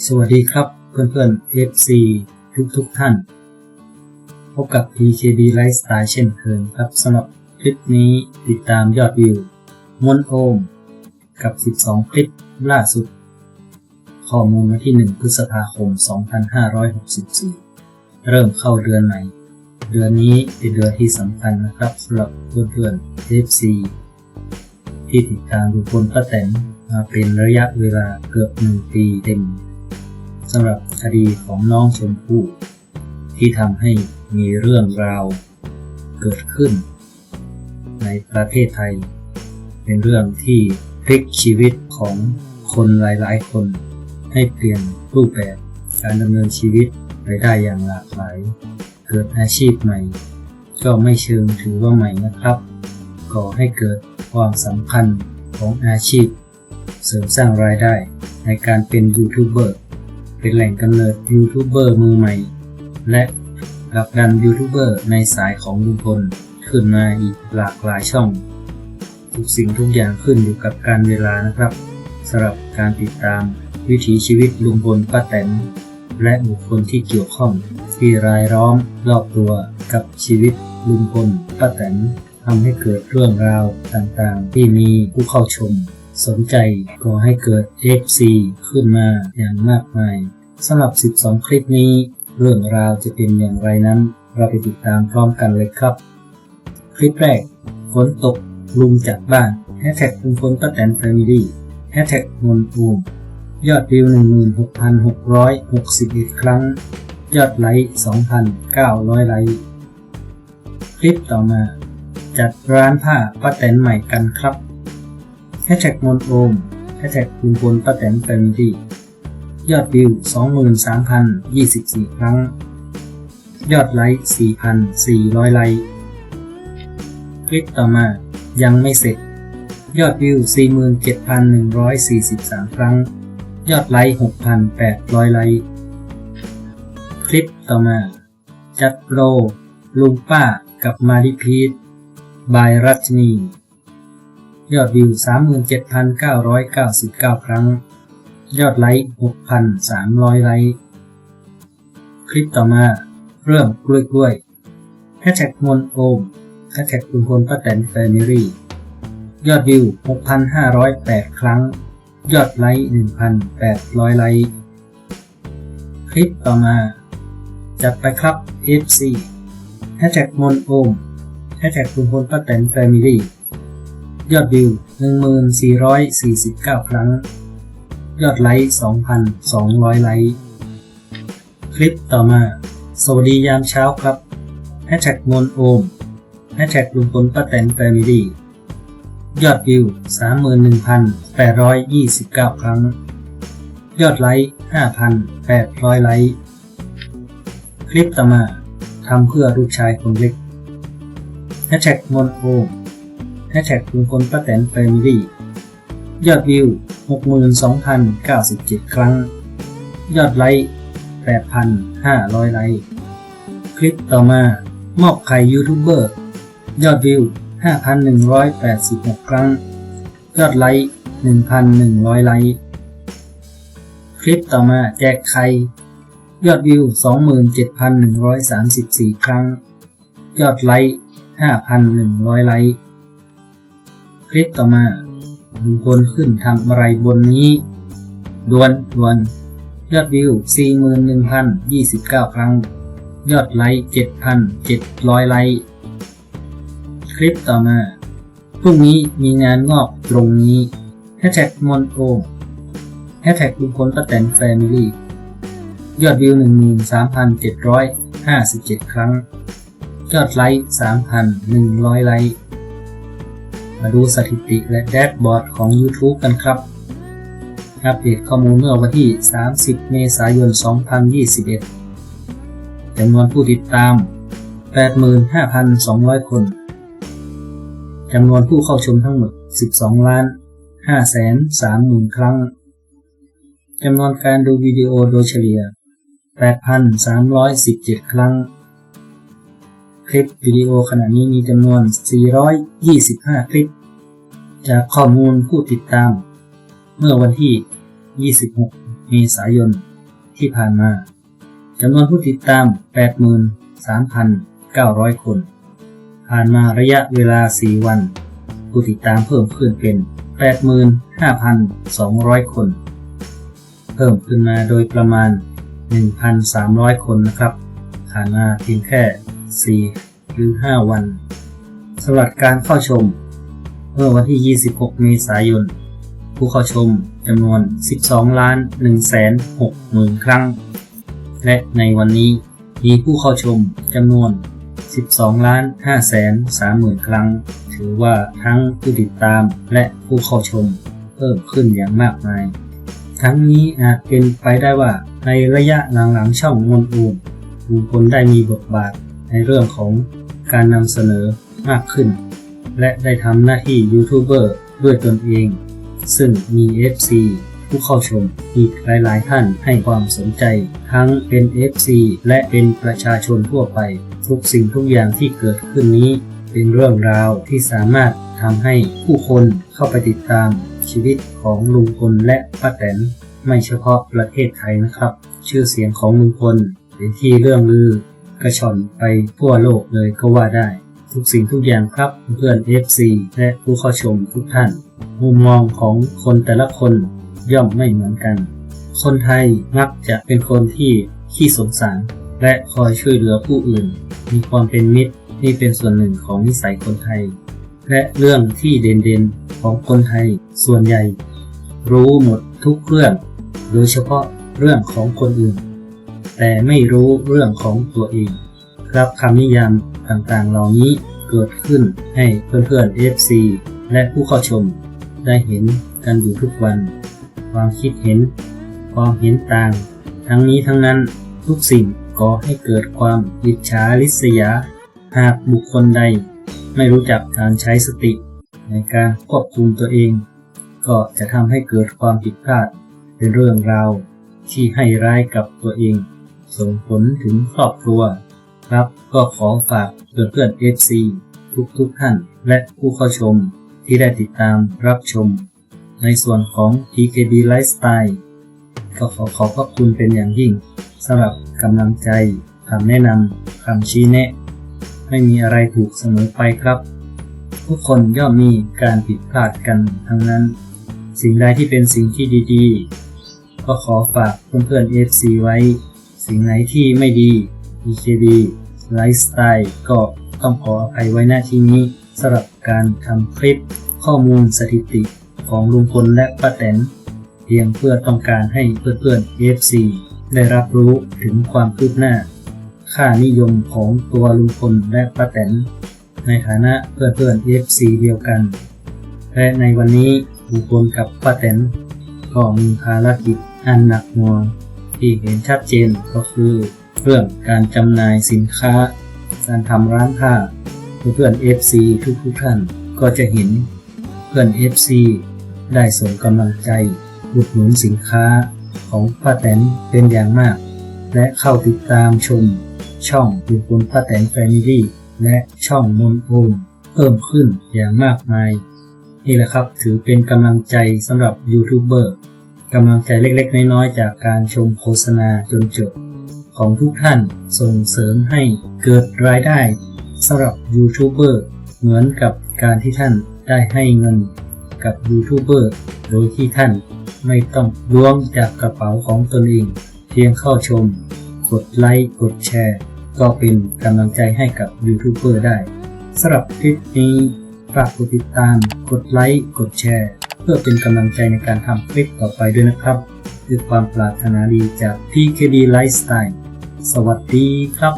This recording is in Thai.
สวัสดีครับเพื่อนๆ FC ทุกทุกๆท่าน พบกับ PKB Lifestyle เช่นเคยครับสำหรับคลิปนี้ติดตามยอดวิวมนโอม กับ 12 คลิปล่าสุด ข้อมูลวันที่ 1 พฤษภาคม 2564 เริ่มเข้าเดือนใหม่ เดือนนี้เป็นเดือนที่สำคัญนะครับสำหรับเพื่อนๆ FC ที่ติดตามดูพลป้าแตนมาเป็นระยะเวลาเกือบหนึ่งปีเต็ม สำหรับคดีของน้องชมพู่ที่ทำให้มีเรื่องราวเกิดขึ้น ในประเทศไทย เป็นเรื่องที่พลิกชีวิตของคนหลาย ๆ คน ให้เปลี่ยนรูปแบบการดำเนินชีวิตไปได้อย่างหลากหลาย เกิดอาชีพใหม่ ก็ไม่เชิงถือว่าใหม่นะครับ ก่อให้เกิดความสำคัญของอาชีพ เสริมสร้างรายได้ในการเป็นยูทูบเบอร์ เป็นแหล่งกำเนิดยูทูบเบอร์มือใหม่ และผลักดันยูทูบเบอร์ในสายของลุงพลขึ้นมาอีกหลากหลายช่อง ทุกสิ่งทุกอย่างขึ้นอยู่กับการเวลานะครับสำหรับการติดตามวิถีชีวิตลุงพลป้าแตนและบุคคลที่เกี่ยวข้อง ที่รายล้อมรอบตัวกับชีวิตลุงพลป้าแตนทำให้เกิดเรื่องราวต่างๆ ที่มีผู้เข้าชม สนใจก่อให้เกิด FC ขึ้นมาอย่างมากมายสำหรับ 12 คลิปนี้ เรื่องราวจะเป็นอย่างไรนั้น เราไปติดตามพร้อมกันเลยครับ คลิปแรกฝนตกลุงจากบ้านแฮชแท็กลุงพลป้าแตนแฟมิลี่แฮชแท็กนนอูมยอดวิว 16,661 ครั้ง ยอดไลค์ 2,900 ไลค์คลิปต่อมา จัดร้านผ้าป้าแตนใหม่กันครับ แฮชแท็กนนโอมแฮชแท็กลุงพลป้าแตนแฟมิลี่ยอดวิว 23,024 ครั้ง ยอดไลค์ 4,400 ไลค์ คลิปต่อมา ยังไม่เสร็จ ยอดวิว 47,143 ครั้ง ยอดไลค์ 6,800 ไลค์ คลิปต่อมา จัดโปรลุงป้ากับมาดิพีทบายรัชนี ยอดวิว 37,999 ครั้ง ยอดไลค์ 6,300 ไลค์ คลิปต่อมา เรื่องกล้วยกล้วยแฮชแท็กมนโอมแฮชแท็กคุณพลป้าแตนแฟมิลี่ ยอดวิว 6,508 ครั้ง ยอดไลค์ 1,800 ไลค์ คลิปต่อมา จัดไปครับ FC แฮชแท็กมนโอมแฮชแท็กคุณพลป้าแตนแฟมิลี่ ยอดวิว 1449 ครั้ง ยอดไลค์ 2,200 ไลค์ คลิปต่อมา สวัสดียามเช้าครับแฮชแท็กมนโอมแฮชแท็กลุงพลป้าแตนแฟมิลี่ยอดวิว 31,829 ครั้ง ยอดไลค์ 5,800 ไลค์ คลิปต่อมาทำเพื่อลูกชายคนเล็กแฮชแท็กมนโอม แฮชแท็กลุงพลป้าแตนแฟมิลี่ยอดวิว 62,097 ครั้ง ยอดไลค์ 8,500 ไลค์ คลิปต่อมา มอบไข่ยูทูบเบอร์ ยอดวิว 5,186 ครั้ง ยอดไลค์ 1,100 ไลค์ คลิปต่อมาแจกไข่ ยอดวิว 27,134 ครั้ง ยอดไลค์ 5,100 ไลค์ คลิปต่อมาลุงพลขึ้นทำอะไรบนนี้ดวนดวนยอดวิว 41,029 ครั้ง ยอดไลค์ 7,700 ไลค์ คลิปต่อมา พรุ่งนี้มีงานงอกตรงนี้แฮชแท็กมอนโอแฮชแท็กลุงพลป้าแตนแฟมิลี่ ยอดวิว 13,757 ครั้ง ยอดไลค์ 3,100 ไลค์ มาดูสถิติและแดชบอร์ดของ YouTube กันครับ อัปเดตข้อมูลเมื่อวันที่ 30 เมษายน 2021 จำนวนผู้ติดตาม 85,200 คน จำนวนผู้เข้าชมทั้งหมด 12 ล้าน5แสน3หมื่นครั้ง จำนวนการดูวิดีโอโดยเฉลี่ย 8,317 ครั้ง คลิปวิดีโอขณะนี้มีจำนวน 425 คลิป จากข้อมูลผู้ติดตาม เมื่อวันที่ 26 เมษายน ที่ผ่านมาจำนวนผู้ติดตาม 83,900 คน ผ่านมาระยะเวลา 4 วัน ผู้ติดตามเพิ่มขึ้นเป็น 85,200 คน เพิ่มขึ้นมาโดยประมาณ 1,300 คนนะครับผ่านมาเพียงแค่ 4 หรือ 5 วันสำหรับการเข้าชม เมื่อวันที่ 26 เมษายน ผู้เข้าชมจำนวน 12 ล้าน1แสน6หมื่นครั้ง และในวันนี้มีผู้เข้าชมจำนวน 12 ล้าน5แสน3หมื่นครั้ง ถือว่าทั้งผู้ติดตามและผู้เข้าชมเพิ่มขึ้นอย่างมากมาย ทั้งนี้อาจเป็นไปได้ว่าในระยะหลังๆช่องมนอูมลุงพลได้มีบทบาท ในเรื่องของการนำเสนอมากขึ้น และได้ทำหน้าที่ยูทูบเบอร์ด้วยตนเอง ซึ่งมี FC ผู้เข้าชมอีกหลาย ๆ ท่านให้ความสนใจ ทั้งเป็น FC และเป็นประชาชนทั่วไป ทุกสิ่งทุกอย่างที่เกิดขึ้นนี้ เป็นเรื่องราวที่สามารถทำให้ผู้คนเข้าไปติดตามชีวิตของลุงพลและป้าแตนไม่เฉพาะประเทศไทยนะครับ ชื่อเสียงของลุงพลเป็นที่เรื่องลือ กระชอนไปทั่วโลกเลยก็ว่าได้ ทุกสิ่งทุกอย่างครับเพื่อน FC และผู้เข้าชมทุกท่าน มุมมองของคนแต่ละคนย่อมไม่เหมือนกัน คนไทยมักจะเป็นคนที่ขี้สงสาร และคอยช่วยเหลือผู้อื่น มีความเป็นมิตรนี่เป็นส่วนหนึ่งของนิสัยคนไทย และเรื่องที่เด่นๆของคนไทยส่วนใหญ่ รู้หมดทุกเรื่อง โดยเฉพาะเรื่องของคนอื่น แต่ไม่รู้เรื่องของตัวเอง ครับคำนิยามต่างๆ เหล่านี้เกิดขึ้นให้เพื่อนๆ FC และผู้เข้าชม ได้เห็นกันอยู่ทุกวัน ความคิดเห็น ความเห็นต่าง ทั้งนี้ทั้งนั้นทุกสิ่งก่อให้เกิดความอิจฉาริษยา หากบุคคลใด ไม่รู้จักการใช้สติ ในการควบคุมตัวเอง ก็จะทำให้เกิดความผิดพลาดเป็นเรื่องราวที่ให้ร้ายกับตัวเอง ส่งผลถึงครอบครัว ครับก็ขอฝากเพื่อนเพื่อน FC ทุกทุกท่านและผู้เข้าชมที่ได้ติดตามรับชม ในส่วนของ PKB Lifestyle ก็ขอขอบพระคุณเป็นอย่างยิ่งสำหรับกำลังใจคำแนะนำคำชี้แนะ ไม่มีอะไรถูกเสมอไปครับ ทุกคนย่อมมีการผิดพลาดกันทั้งนั้น สิ่งใดที่เป็นสิ่งที่ดี ๆ ก็ขอฝากเพื่อนๆ FC ไว้ สิ่งไหนที่ไม่ดี PKB Lifestyle ก็ต้องขออภัยไว้หน้าที่นี้สำหรับการทำคลิปข้อมูลสถิติของลุงพลและป้าแตนเพียงเพื่อต้องการให้เพื่อนๆ FC ได้รับรู้ถึงความคืบหน้า ค่านิยมของตัวลุงพลและป้าแตนในฐานะเพื่อนๆ FC เดียวกัน และในวันนี้ลุงพลกับป้าแตนก็มีภารกิจอันหนักหน่วง ที่เห็นชัดเจนก็คือเรื่องการจำหน่ายสินค้า การทำร้านผ้าเพื่อน FC ทุกๆท่านก็จะเห็นเพื่อน FC ได้ส่งกำลังใจอุดหนุนสินค้าของป้าแตนเป็นอย่างมาก และเข้าติดตามชมช่องลุงพลป้าแตนแฟมิลี่และช่องมนโอมเพิ่มขึ้นอย่างมากมาย นี่แหละครับถือเป็นกำลังใจสำหรับยูทูบเบอร์ กำลังใจเล็กๆ น้อยๆ จากการชมโฆษณาจนจบของทุกท่านส่งเสริมให้เกิดรายได้สำหรับยูทูบเบอร์เหมือนกับการที่ท่านได้ให้เงินกับยูทูบเบอร์โดยที่ท่านไม่ต้องล้วงจากกระเป๋าของตนเอง เพียงเข้าชม กดไลค์กดแชร์ ก็เป็นกำลังใจให้กับยูทูบเบอร์ได้สำหรับคลิปนี้ฝากกดติดตาม กดไลค์กดแชร์ เพื่อเป็นกำลังใจในการทำคลิปต่อไปด้วยนะครับด้วยความปรารถนาดีจาก TKD Lifestyle สวัสดีครับ